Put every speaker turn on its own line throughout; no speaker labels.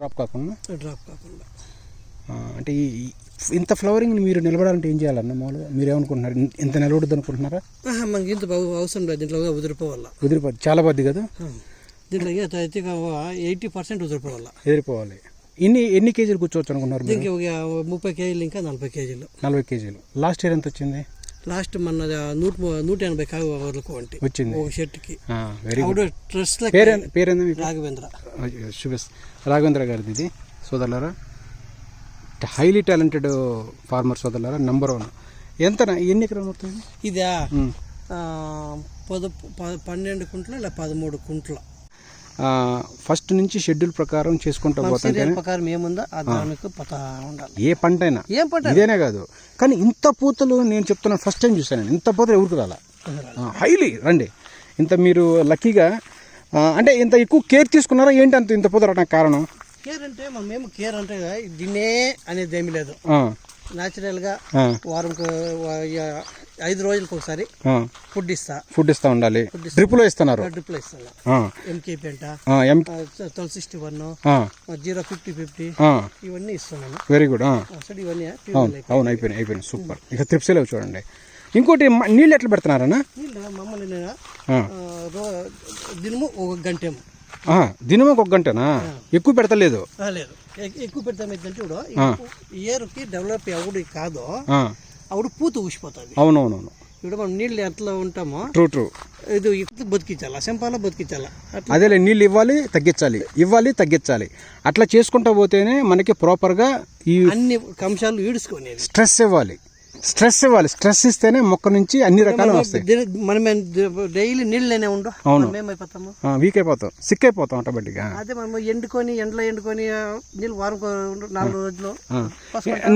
Drop కాకుండా?
Drop కాకుండా.
అంటే ఈ ఇంత ఫ్లవరింగ్ మీరు నిలబడాలంటే ఏం చేయాలన్న మామూలుగా? మీరు ఏమనుకుంటున్నారు ఇంత నిలబడద్దు అనుకుంటున్నారా?
మనకి ఇంత అవసరం లేదు దీంట్లో ఉదిరిపోవాల
ఉదిరిపోద్ది చాలా బద్ది కదా?
దీంట్లో ఎయిటీ పర్సెంట్ ఉదిరిపోవాల
ఎదిరిపోవాలి ఎన్ని ఎన్ని కేజీలు కూర్చోవచ్చు అనుకున్నారు
దీనికి ఒక ముప్పై కేజీలు ఇంకా నలభై కేజీలు.
నలభై కేజీలు. లాస్ట్ ఇయర్ ఎంత వచ్చింది?
లాస్ట్ మన నూట నూట ఎనభై కాయ వరకు వంటి
వచ్చింది.
ఒక షర్ట్కి.
వెరీ గుడ్ పేరే
రాఘవేంద్ర.
శుభస్ రాఘవేంద్ర గారిది ఇది సోదరులారా హైలీ టాలెంటెడ్ ఫార్మర్ సోదరులారా నెంబర్ వన్ ఎంత ఎన్ని ఎకరాలు మొత్తం ఇది?
పద పన్నెండు కుంట్ల లేదా పదమూడు కుంట్ల.
ఫస్ట్ నుంచి షెడ్యూల్ ప్రకారం చేసుకుంటూ
సీరియల్ ప్రకారం ఏముందో? దానికి పతా ఉండాలి.
ఏ పంట అయినా
ఏం పంట?
ఇదేనే కాదు. కానీ ఇంత పూతలు నేను చెప్తున్నాను ఫస్ట్ టైం చూసాను ఇంత పూతలు ఎవరికి రాలా? హైలీ రండి. ఇంత మీరు లక్కీగా అంటే ఇంత ఎక్కువ కేర్ తీసుకున్నారా? ఏంటి అంత ఇంత పూత రావడానికి కారణం?
కేర్ అంటే మనం ఏమో కేర్ అంటే దీన్నే అనేది ఏమీ లేదు. న్యాచురల్గా
ఆ,
వారంకు వా- యా- ఐదు రోజులకు ఒకసారి. ఫుడ్ ఇస్తా.
ఫుడ్ ఇస్తూ ఉండాలి. డ్రిప్లో ఇస్తున్నారు?
డ్రిప్లో ఇస్తాను.
ఆ,
ఎంకే పెంట twelve sixty one zero fifty fifty ఇవన్నీ ఇస్తున్నాను.
వెరీ గుడ్
ఇవన్నీ
అవును అయిపోయినాయి అయిపోయినాయి. సూపర్ ఇక త్రిప్సీలో చూడండి. ఇంకోటి నీళ్ళు ఎట్లా పెడుతున్నారన్నా?
మమ్మల్ని దినము ఒక గంట ఏమో
ఆ, దినం ఒక గంటనా? ఎక్కువ పెడతలేదు.
లేదు. ఎక్కువ పెడతాం ఏంటంటే ఇప్పుడు డెవలప్ ఎవడు కాదో అప్పుడు పూత ఊసిపోతుంది.
అవునవునవును.
ఇప్పుడు మనం నీళ్ళు ఎట్లా ఉంటామో
ట్రూ ట్రూ.
ఇది బతికించాలా? సెంపాలో బతికించాలా?
అదేలే నీళ్ళు ఇవ్వాలి తగ్గించాలి. ఇవ్వాలి తగ్గించాలి. అట్లా చేసుకుంటా పోతేనే మనకి ప్రాపర్గా ఈ
అన్ని అంశాలు ఈడుచుకునేది
స్ట్రెస్ ఇవ్వాలి. స్ట్రెస్ ఇవ్వాలి. స్ట్రెస్ ఇస్తేనే మొక్క నుంచి అన్ని రకాలు వస్తాయి.
మనమే డైలీ నీళ్ళనే ఉండు. మనం ఏమైపోతాము?
వీక్ అయిపోతాం. సిక్ అయిపోతాం ఆటోమేటిక్గా.
అదే మనం ఎండుకొని ఎండలో ఎండుకొని నీళ్ళు వారం నాలుగు రోజులు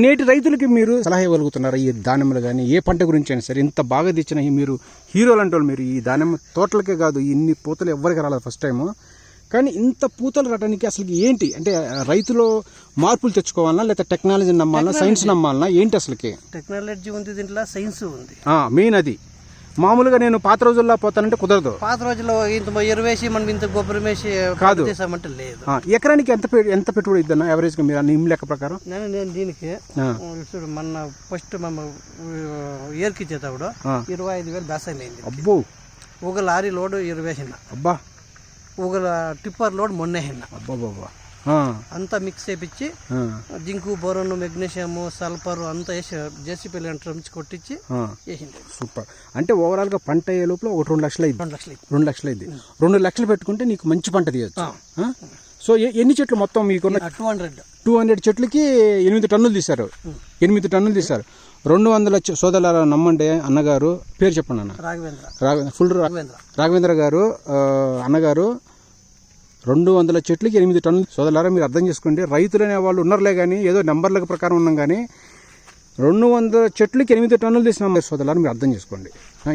నేటి రైతులకి మీరు సలహా ఇవ్వగలుగుతున్నారు? ఈ దానిమ్మలు కానీ ఏ పంట గురించి అయినా సరే ఇంత బాగా తెచ్చిన మీరు హీరోలు అంటే మీరు ఈ దానిమ్మ తోటలకే కాదు ఇన్ని పూతలు ఎవరికి రాలేదు ఫస్ట్ టైము కానీ ఇంత పూతలు రావడానికి అసలు ఏంటి? అంటే రైతులో మార్పులు తెచ్చుకోవాలన్నా లేకపోతే టెక్నాలజీ నమ్మాలన్నా సైన్స్ నమ్మాలన్నా ఏంటి అసలుకి?
టెక్నాలజీ ఉంది దీంట్లో సైన్స్ ఉంది.
మెయిన్ అది. మామూలుగా నేను పాత రోజుల్లో పోతానంటే కుదరదు.
పాత రోజుల్లో ఇంత ఎరువేసి మనం ఇంత గొబ్బరం వేసి
కాదు.
చేసామంటే లేదు.
ఎకరానికి ఎంత ఎంత పెట్టుబడి ఇద్దన్నా యావరేజ్గా మీరు నిమ్ లెక్క ప్రకారం?
నేను నేను దీనికి చూడు మొన్న ఫస్ట్ మేము ఏర్కి ఇచ్చేటప్పుడు
ఆ.
ఇరవై ఐదు వేలు బేసాయం అయింది
అబ్బో.
ఒక లారీ లోడ్ ఇరవై వేసిన
అబ్బా.
ఒక టిప్పర్ లోడ్ మొన్న
ఆ,
అంతా మిక్స్ చేపించి జింకు బోరన్ మెగ్నీషియము సల్ఫర్ అంతా వేసి జేసీపీ నుంచి కొట్టించి. వేసింది
సూపర్. అంటే ఓవరాల్గా పంట అయ్యే లోపల ఒక రెండు లక్షలు అయింది.
రెండు లక్షలు
రెండు లక్షలు అయింది. రెండు లక్షలు పెట్టుకుంటే నీకు మంచి పంట తీయచ్చు? సో ఎన్ని చెట్లు మొత్తం మీకున్న?
టూ హండ్రెడ్
టూ హండ్రెడ్ చెట్లకి ఎనిమిది టన్నులు తీశారు. ఎనిమిది టన్నులు తీశారు. రెండు వందల సోదరుల నమ్మండి అన్నగారు పేరు చెప్పండి అన్న.
రాఘవేంద్ర.
రాఘ ఫుల్
రాఘవేంద్ర.
రాఘవేంద్ర గారు అన్నగారు రెండు వందల చెట్లకి ఎనిమిది టన్నులు సోదరులారా మీరు అర్థం చేసుకోండి. రైతులు అనే వాళ్ళు ఉన్నారులే కానీ ఏదో నెంబర్ల ప్రకారం ఉన్నాం కానీ రెండు వందల చెట్లకి ఎనిమిది టన్నులు తీసినాం మీరు సోదరులారా మీరు అర్థం చేసుకోండి.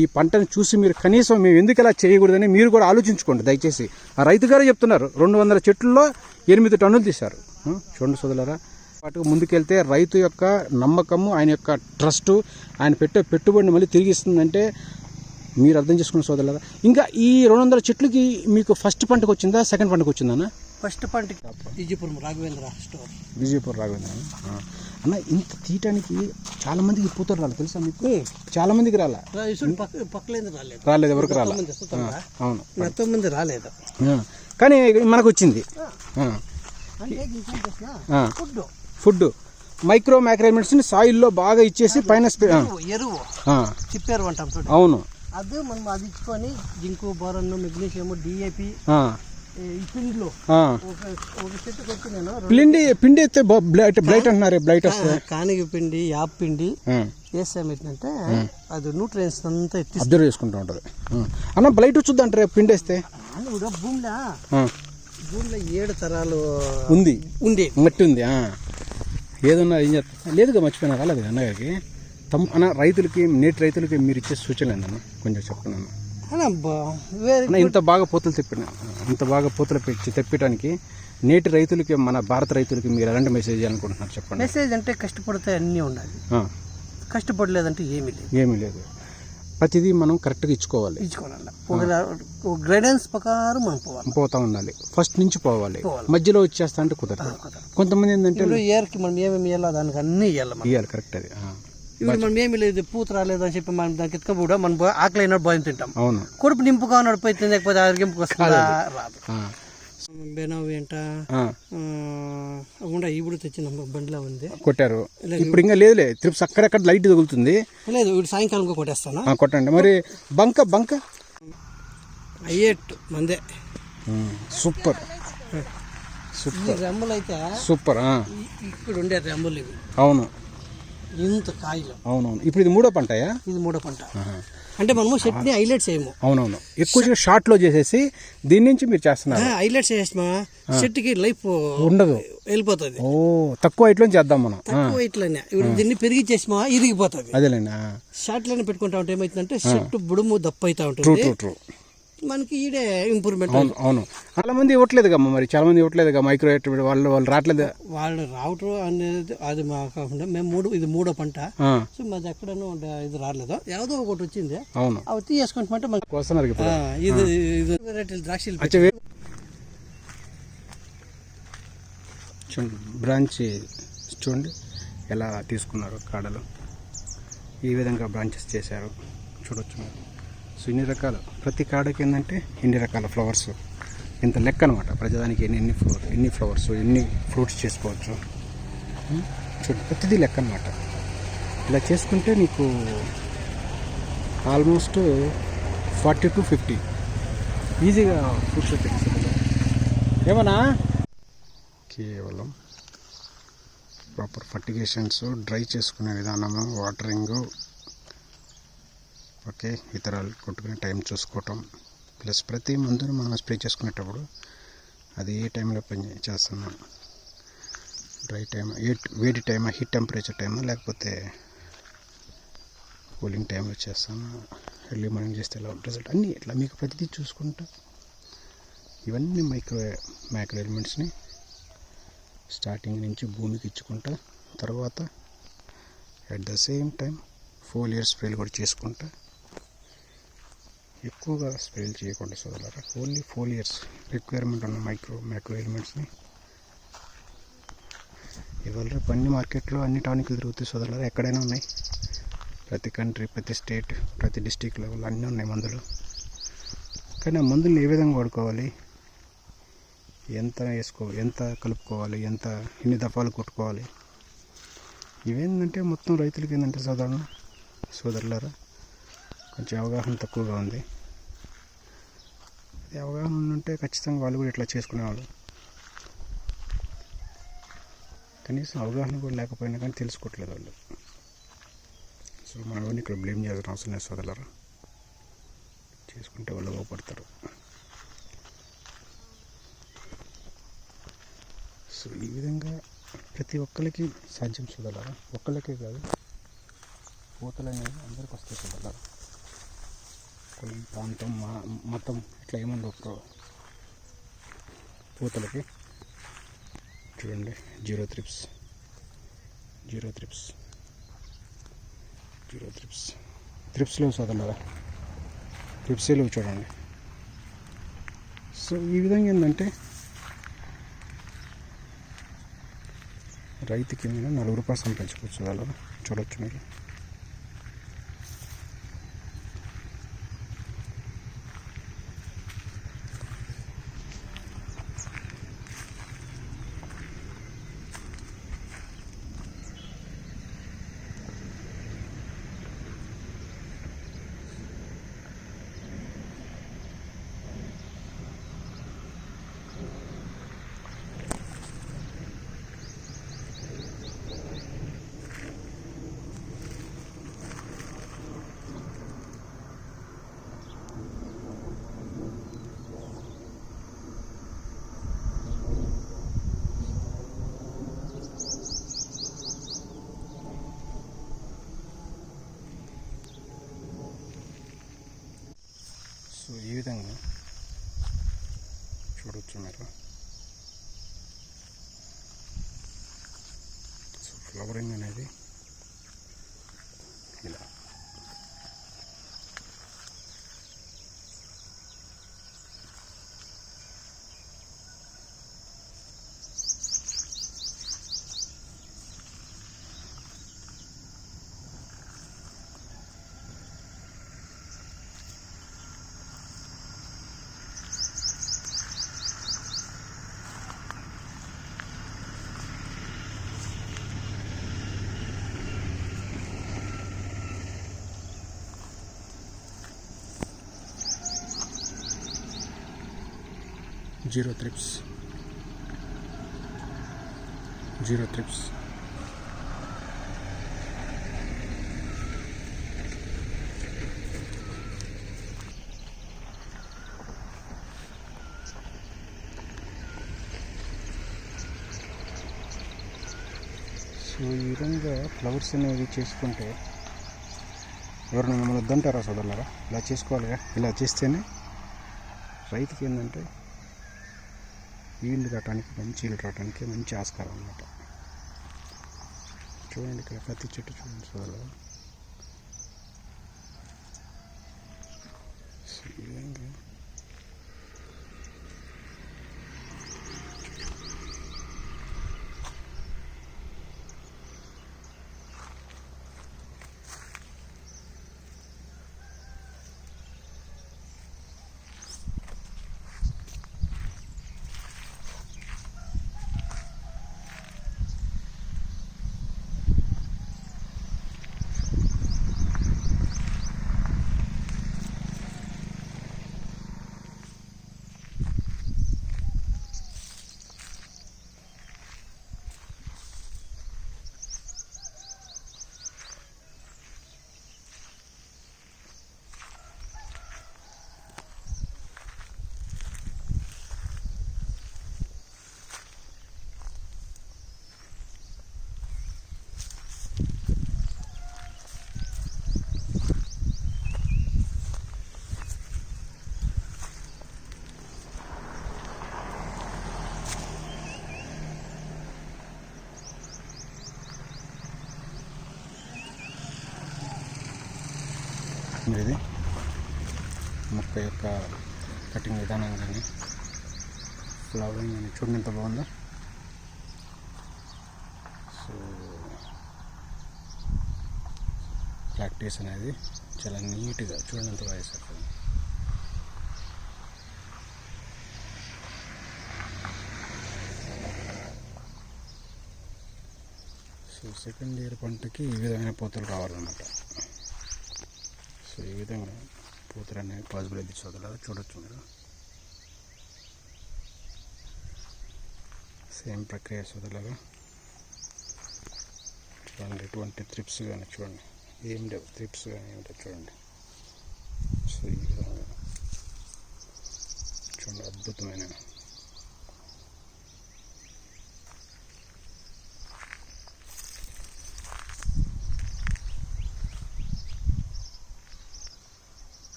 ఈ పంటను చూసి మీరు కనీసం మేము ఎందుకు ఇలా చేయకూడదని మీరు కూడా ఆలోచించుకోండి దయచేసి. ఆ రైతు గారే చెప్తున్నారు రెండు వందల చెట్లలో ఎనిమిది టన్నులు తీశారు. చూడండి సోదరులారా. పాటుగా ముందుకెళ్తే రైతు యొక్క నమ్మకము ఆయన యొక్క ట్రస్టు ఆయన పెట్టే పెట్టుబడిని మళ్ళీ తిరిగిస్తుందంటే మీరు అర్థం చేసుకున్న సోదరులారా? ఇంకా ఈ రెండు వందల చెట్లకి మీకు ఫస్ట్ పంటకు వచ్చిందా సెకండ్ పంటకు వచ్చిందా
ఫస్ట్ పంటకి విజయపురం రాఘవేంద్ర స్టోర్
విజయపూర్ రాఘవేంద్ర. అన్న ఇంత తీయటానికి చాలా మందికి పూతలు రాలేదు తెలుసా మీకు? చాలా మందికి రాలా?
పక్కలేంది రాలేదు.
రాలేదు ఎవరికి రాలా?
సుతంగా
అవును.
మంది రాలేదు.
కానీ మనకు వచ్చింది.
ఫుడ్
ఫుడ్ మైక్రో మైక్రోమెంట్స్ని సాయిల్లో బాగా ఇచ్చేసి పైన.
ఎరువు. చిప్పారు అంటాం
అవును.
అది మనం అది ఇచ్చుకొని జింకు బోరన్ మెగ్నీషియం డిఏపి పిండిలో. ఒక నేను
పిండి పిండి అయితే బ్లైట్ బ్లైట్ అంటున్నారు బ్లైట్ వస్తుంది.
కానిగ పిండి యాప్ పిండి. వేసాం ఏంటంటే అది న్యూట్రియన్స్ అంతా ఎత్తి
అబ్జర్వ్ చేసుకుంటూ ఉంటుంది. అన్న బ్లైట్ వచ్చుద్ది అంటారు పిండి వేస్తే?
కూడా భూమిలో. భూమిలో ఏడు తరాలు
ఉంది.
ఉంది
మట్టి ఉంది. ఏదన్నా ఏం చేస్తా లేదుగా మర్చిపోయినా రాలేదు అన్నగారికి తమ్ అన్న రైతులకి నేటి రైతులకి మీరు ఇచ్చే సూచనలు ఏందన్న? కొంచెం చెప్పండి అన్న. ఇంత బాగా పూతలు తెప్పిన ఇంత బాగా పూతలు పెట్టి తెప్పడానికి నేటి రైతులకి మన భారత రైతులకి మీరు ఎలాంటి మెసేజ్ చేయాలనుకుంటున్నారు చెప్పండి.
మెసేజ్ అంటే కష్టపడితే అన్నీ ఉండాలి. కష్టపడలేదంటే ఏమీ లేదు.
ఏమీ లేదు. ప్రతిదీ మనం కరెక్ట్గా ఇచ్చుకోవాలి.
ఇచ్చుకోవాలి గైడెన్స్ ప్రకారం మనం పోవాలి.
పోతా ఉండాలి. ఫస్ట్ నుంచి పోవాలి. మధ్యలో వచ్చేస్తా అంటే కుదరదు. కొంతమంది ఏంటంటే
ఇయర్కి మనం ఏమేమి ఇవ్వాలో దానికి అన్నీ ఇవ్వాలి
ఇవ్వాలి కరెక్ట్ అది.
ఇప్పుడు మనం ఏమి లేదు పూత రాలేదు అని చెప్పి మనం దానికి ఎత్తుక కూడా మనం ఆకలి అయినట్టు భయం తింటాం.
అవును.
కడుపు నింపుగా ఉన్నాడు పోయి తినకపోతే ఆరోగ్యంకి వస్తుందా రాదు.
ఆ.
బెనవ్ ఏంట. ఉండా ఇప్పుడు తెచ్చిన బండిలో ఉంది.
కొట్టారు. ఇప్పుడు ఇంకా లేదులే త్రిప్స్ అక్కడక్కడ లైట్ తగులుతుంది.
లేదు ఇప్పుడు సాయంకాలం కొట్టేస్తాను?
కొట్టండి. మరి బంక బంక?
అయ్యేట్టు మందే.
సూపర్.
ఈ రెమ్మలు అయితే
సూపర్
ఇక్కడ ఉండే రెమ్మలు ఇవి.
అవును.
ఇంత కాయలు.
అవునవును. ఇప్పుడు ఇది మూడో పంటయా?
ఇది మూడో పంట. అంటే మనము చట్నీ హైలైట్ చేయము
అవునవును. ఎక్కువ షార్ట్లో చేసేసి దీని నుంచి మీరు చేస్తున్నారు.
హైలైట్ చేసిమా చెట్టుకి లైఫ్
ఉండదు.
వెళ్ళిపోతుంది.
ఓ తక్కువ హైట్లో చేద్దాం మనం.
తక్కువ ఇట్లనే ఇప్పుడు దీన్ని పెరిగిచ్చేసిమా ఇరిగిపోతుంది.
అదేలేండి ఆ.
షార్ట్లోనే పెట్టుకుంటా ఉంటే ఏమవుతుందంటే చెట్టు బుడుము దప్ప అవుతా ఉంటుంది మనకి ఈడే ఇంప్రూవ్మెంట్
అవును. చాలా మంది ఇవ్వట్లేదు కమ్మ మరి చాలా మంది ఇవ్వట్లేదు మైక్రో వాళ్ళు వాళ్ళు రావట్లేదు
వాళ్ళు రావటం అనేది అది మా కాకుండా మేము మూడు ఇది మూడో పంట. సో మాది ఎక్కడనూ ఇది రాలేదు ఏదో ఒకటి వచ్చింది.
అవును.
అవి తీసేసుకుంటామంటే మనకి
వస్తున్నారు
ఇది ఇది వెరైటీలు ద్రాక్షలు
చూడండి బ్రాంచ్ చూడండి ఎలా తీసుకున్నారు కాడలు. ఈ విధంగా బ్రాంచెస్ చేశారు. చూడొచ్చు. మీరు సో ఇన్ని రకాలు. ప్రతి కాడకి ఏంటంటే ఇన్ని రకాల ఫ్లవర్స్. ఇంత లెక్క అనమాట ప్రజాదానికి ఎన్ని ఎన్ని ఫ్లో ఎన్ని ఫ్లవర్స్ ఎన్ని ఫ్రూట్స్ చేసుకోవచ్చు. చూడండి ప్రతిదీ లెక్క అనమాట ఇలా చేసుకుంటే నీకు ఆల్మోస్ట్ ఫార్టీ టు ఫిఫ్టీ. ఈజీగా ఫ్రూట్స్ వచ్చేస్తుంది ఏమన్నా? కేవలం ప్రాపర్ ఫర్టిగేషన్స్ డ్రై చేసుకునే విధానము వాటరింగు ఓకే ఇతరాలు కొట్టుకునే టైం చూసుకోవటం. ప్లస్ ప్రతి మందును మనం స్ప్రే చేసుకునేటప్పుడు అది ఏ టైంలో పని చేస్తున్నాం? డ్రై టైమ్ ఏ వేడి టైమా హీట్ టెంపరేచర్ టైమా లేకపోతే కూలింగ్ టైంలో చేస్తాను ఎర్లీ మార్నింగ్ చేస్తే ఎలా రిజల్ట్ అన్నీ ఇట్లా మీకు ప్రతిదీ చూసుకుంటా. ఇవన్నీ మైక్రో మైక్రో ఎలిమెంట్స్ని స్టార్టింగ్ నుంచి భూమికి ఇచ్చుకుంటా. తర్వాత at the same time four years స్ప్రేలు కూడా చేసుకుంటా. ఎక్కువగా స్ప్రేలు చేయకుండా సోదరులారా ఓన్లీ ఫోర్ ఇయర్స్ రిక్వైర్మెంట్ ఉన్న మైక్రో మైక్రో ఎలిమెంట్స్ని ఇవాళ రేపు అన్ని మార్కెట్లో అన్ని టానిక్లు దొరుకుతాయి సోదరులారా ఎక్కడైనా ఉన్నాయి? ప్రతి కంట్రీ ప్రతి స్టేట్ ప్రతి డిస్టిక్ లెవెల్ అన్నీ ఉన్నాయి మందులు. కానీ ఆ మందుల్ని ఏ విధంగా వాడుకోవాలి? ఎంత వేసుకో ఎంత కలుపుకోవాలి? ఎంత ఎన్ని దఫాలు కొట్టుకోవాలి? ఇవేంటంటే మొత్తం రైతులకి ఏంటంటే సాధారణ? సోదరులారా కొంచెం అవగాహన తక్కువగా ఉంది. అది అవగాహన ఉంటే ఖచ్చితంగా వాళ్ళు కూడా ఇట్లా చేసుకునేవాళ్ళు. కనీసం అవగాహన కూడా లేకపోయినా కానీ తెలుసుకోవట్లేదు వాళ్ళు. సో మనం ఇక్కడ బ్లేమ్ చేయాల్సిన అవసరం లేదు సోదలరా చేసుకుంటే వాళ్ళు బాగుపడతారు సో ఈ విధంగా ప్రతి ఒక్కరికి సాధ్యం చూడాలరా ఒక్కళ్ళకే కాదు పూతలు అనేవి అందరికి వస్తాయి చూడాలరా కొన్ని ప్రాంతం మతం ఇట్లా ఏమన్నా ఒక పూతలకి. చూడండి zero thrips. Zero thrips. Zero thrips. Thrips లేవు చదవలేదా త్రిప్సే లేవు చూడండి. సో ఈ విధంగా ఏంటంటే రైతుకి మీద నలుగు రూపాయలు సంపాదించుకోవచ్చు వాళ్ళు. చూడొచ్చు మీరు. Zero thrips zero thrips so ఈ విధంగా ఫ్లవర్స్ అనేవి చేసుకుంటే ఎవరైనా మిమ్మల్ని వద్దంటారా సోదరులారా? ఇలా చేసుకోవాలిగా ఇలా చేస్తేనే రైతుకి ఏంటంటే ఈల్డ్ రావడానికి మంచి ఈల్డ్ రావడానికి మంచి ఆస్కారం అన్నమాట. చూడండి ఇక్కడ ప్రతి చెట్టు చూడండి సోదరులారా సో ఈ విధంగా ఇది మొక్క యొక్క కటింగ్ విధానం కానీ ఫ్లవరింగ్ కానీ చూడండి ఎంత బాగుందో. సో ప్రాక్టీస్ అనేది చాలా నీట్గా చూడండి ఎంత బాగా సో సెకండ్ ఇయర్ పంటకి ఈ విధమైన పూతలు రావాలన్నమాట సో ఈ విధంగా పూతలు పాజిబుల్ అయితే చదవలేదు చూడొచ్చు మీరు. సేమ్ ప్రక్రియ చదవలాగా. చూడండి ఎటువంటి త్రిప్స్ కానీ చూడండి. ఏం లేవు త్రిప్స్ కానీ ఏమిటో చూడండి. సో ఈ విధంగా. చూడండి అద్భుతమైన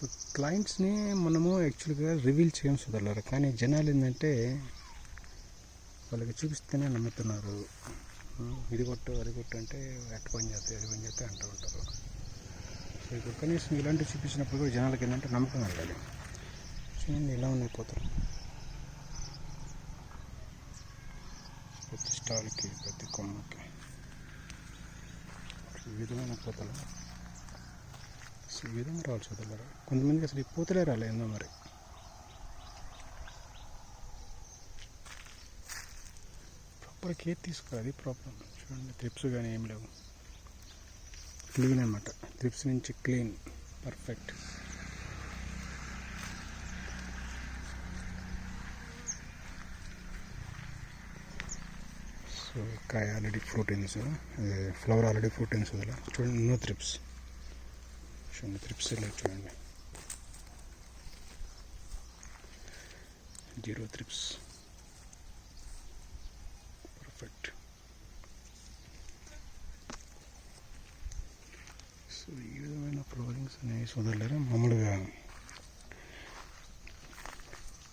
సో క్లయింట్స్ని మనము యాక్చువల్గా రివీల్ చేయం సోదరులారా. కానీ జనాలు ఏంటంటే వాళ్ళకి చూపిస్తేనే నమ్ముతున్నారు. ఇది కొట్టు అది కొట్టు అంటే అటు పని చేస్తే అది పని చేస్తే అంటూ ఉంటారు. సో ఇప్పుడు కనీసం ఇలాంటివి చూపించినప్పుడు కూడా జనాలకి ఏంటంటే నమ్మకం కలగాలి చూడండి ఇలా ఉన్నాయి పోతారు? ప్రతి స్టాల్కి ప్రతి కొమ్మకి. విధమైన పోతలు. అసలు ఈ విధంగా రావాలి చదువులారా కొంతమందికి అసలు ఈ పూతలే రాలే ఏందో మరి. ప్రాపర్ కేర్ తీసుకోవాలి ప్రాబ్లం చూడండి త్రిప్స్ కానీ ఏం లేవు. క్లీన్ అనమాట త్రిప్స్ నుంచి క్లీన్ పర్ఫెక్ట్ సో కాయ already fruit flower already fruit అయింది చూడండి నో త్రిప్స్ చూడండి త్రిప్స్ ఇలా చూడండి జీరో త్రిప్స్ పర్ఫెక్ట్ సో ఈ విధమైన ఫ్లోరింగ్స్ అనేవి సోదరులారా మామూలుగా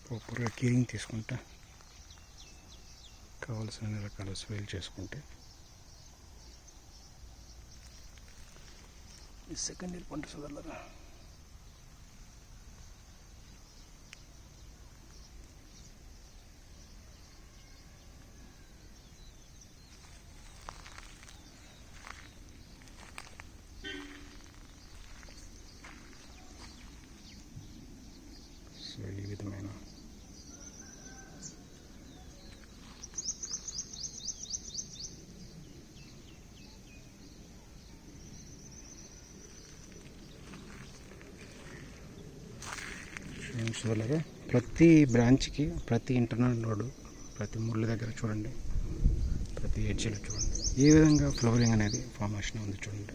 ప్రాపర్గా కేరింగ్ తీసుకుంటా. కావాల్సిన రకాల స్వైల్ చేసుకుంటే. ఈ సెకండ్ ఇయర్ పంట సోదరులారా సో ఈ విధమైన చూడండి ప్రతి బ్రాంచ్కి ప్రతి ఇంటర్నల్ రోడ్డు ప్రతి ముళ్ళు దగ్గర చూడండి ప్రతి ఎడ్జ్లో చూడండి ఏ విధంగా ఫ్లవరింగ్ అనేది ఫార్మేషన్ ఉంది చూడండి.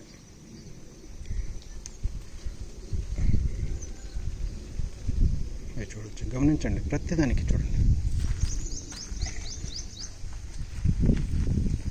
చూడవచ్చు చూడొచ్చు. గమనించండి ప్రతిదానికి చూడండి.